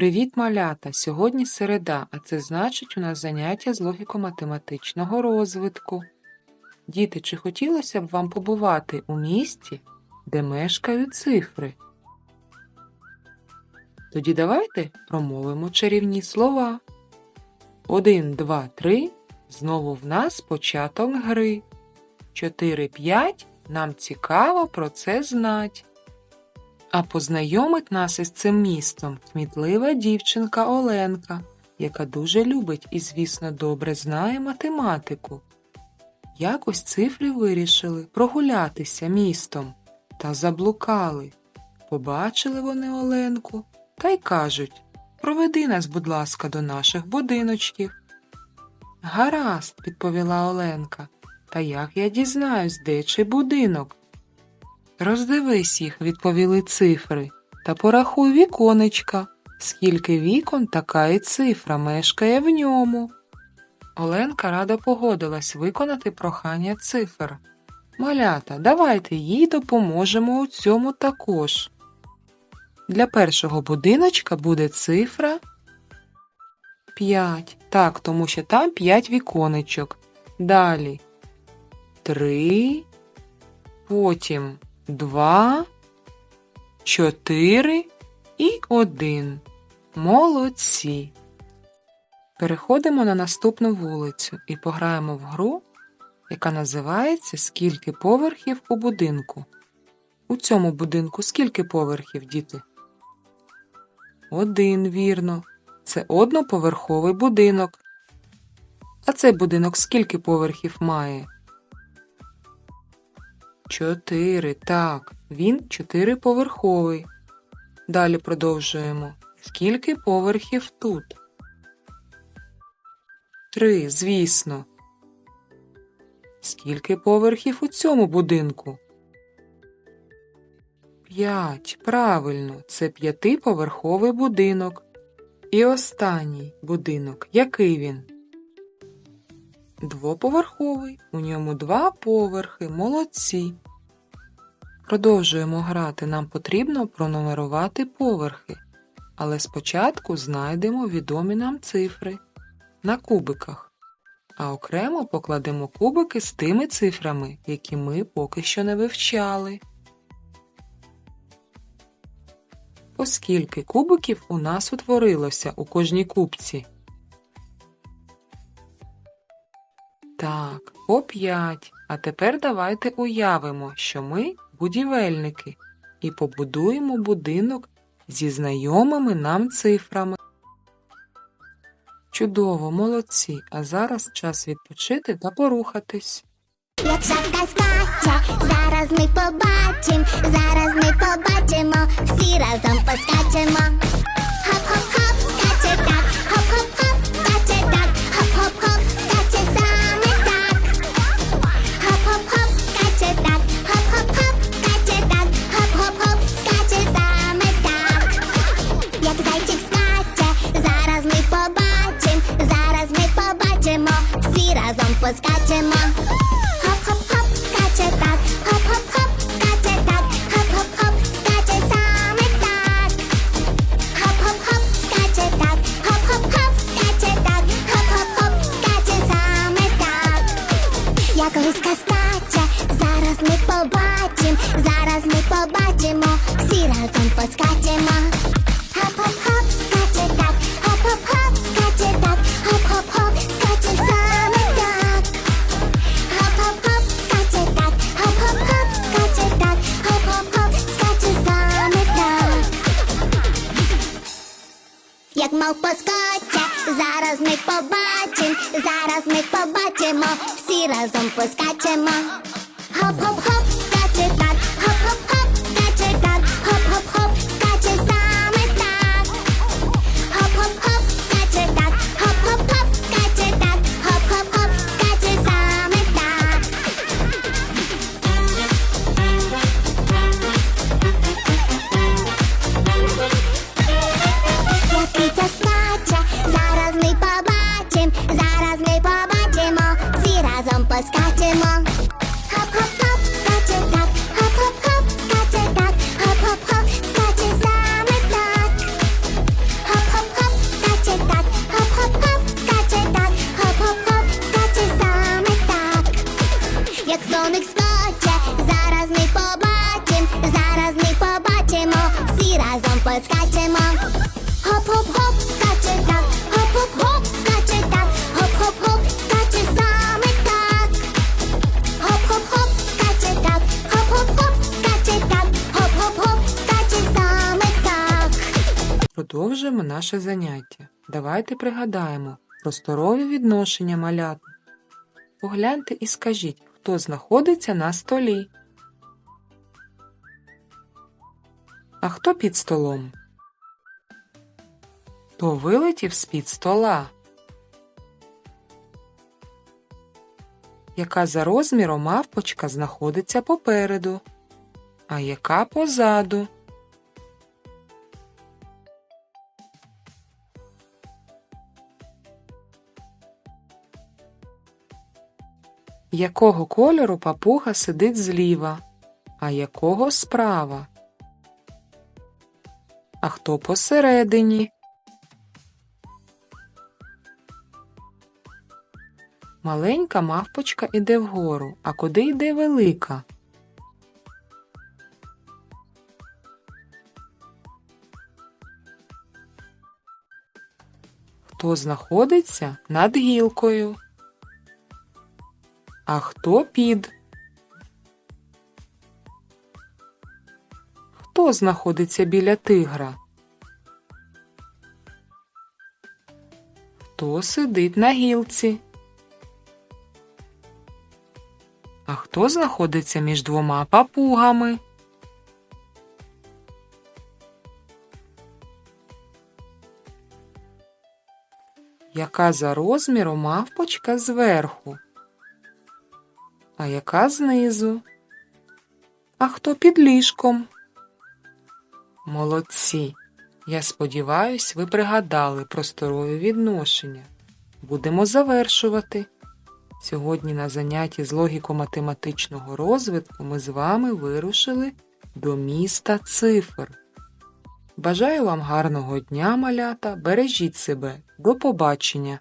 Привіт, малята! Сьогодні середа, а це значить у нас заняття з логіко-математичного розвитку. Діти, чи хотілося б вам побувати у місті, де мешкають цифри? Тоді давайте промовимо чарівні слова. Один, два, три. Знову в нас початок гри. Чотири, п'ять. Нам цікаво про це знать. А познайомить нас із цим містом кмітлива дівчинка Оленка, яка дуже любить і, звісно, добре знає математику. Якось цифри вирішили прогулятися містом та заблукали. Побачили вони Оленку та й кажуть Проведи нас, будь ласка, до наших будиночків. Гаразд, відповіла Оленка. Та як я дізнаюсь, де чий будинок? Роздивись їх, відповіли цифри, та порахуй віконечка, скільки вікон така і цифра мешкає в ньому. Оленка радо погодилась виконати прохання цифр. Малята, давайте їй допоможемо у цьому також. Для першого будиночка буде цифра 5. Так, тому що там 5 віконечок. Далі 3, потім два, чотири і один. Молодці. Переходимо на наступну вулицю і пограємо в гру, яка називається Скільки поверхів у будинку. У цьому будинку скільки поверхів, діти? Один, вірно. Це одноповерховий будинок. А цей будинок скільки поверхів має? Чотири. Так, він чотириповерховий. Далі продовжуємо. Скільки поверхів тут? Три, звісно. Скільки поверхів у цьому будинку? П'ять. Правильно, це п'ятиповерховий будинок. І останній будинок. Який він? Двоповерховий. У ньому два поверхи. Молодці. Продовжуємо грати. Нам потрібно пронумерувати поверхи. Але спочатку знайдемо відомі нам цифри на кубиках. А окремо покладемо кубики з тими цифрами, які ми поки що не вивчали. Оскільки кубиків у нас утворилося у кожній кубці? Так, по 5. А тепер давайте уявимо, що ми будівельники і побудуємо будинок зі знайомими нам цифрами. Чудово, молодці! А зараз час відпочити та порухатись. Як шапка скаче, зараз ми побачим, зараз ми побачимо, всі разом поскачемо. Всі разом поскачемо. Хоп-хоп-хоп, скаче так, хоп-хоп-хоп, скаче так, хоп-хоп-хоп, скаче саме так. Хоп-хоп-хоп, скаче так, хоп-хоп-хоп, скаче так, хоп-хоп-хоп, скаче саме так. Як лиска скаче, зараз ми побачим, зараз ми побачимо, всі разом поскачемо. Хоп-хоп-хоп, Як мав поскоче, зараз ми побачим, зараз ми побачимо, всі разом поскачемо. Хоп-хоп-хоп, нема. Хоп-хоп-хоп, скаче так, хоп-хоп-хоп, скаче так, хоп-хоп-хоп, скаче саме так. Хоп-хоп-хоп, скаче так, хоп-хоп-хоп, скаче так, хоп-хоп-хоп, скаче саме так. Продовжуємо наше заняття. Давайте пригадаємо просторові відношення малят. Погляньте і скажіть, хто знаходиться на столі. А хто під столом? Хто вилетів з-під стола? Яка за розміром мавпочка знаходиться попереду? А яка позаду? Якого кольору папуга сидить зліва, а якого справа? А хто посередині? Маленька мавпочка іде вгору, а куди йде велика? Хто знаходиться над гілкою? А хто під? Хто знаходиться біля тигра? Хто сидить на гілці? А хто знаходиться між двома папугами? Яка за розміром мавпочка зверху? А яка знизу? А хто під ліжком? Молодці! Я сподіваюсь, ви пригадали просторові відношення. Будемо завершувати. Сьогодні на занятті з логіко-математичного розвитку ми з вами вирушили до міста цифр. Бажаю вам гарного дня, малята! Бережіть себе! До побачення!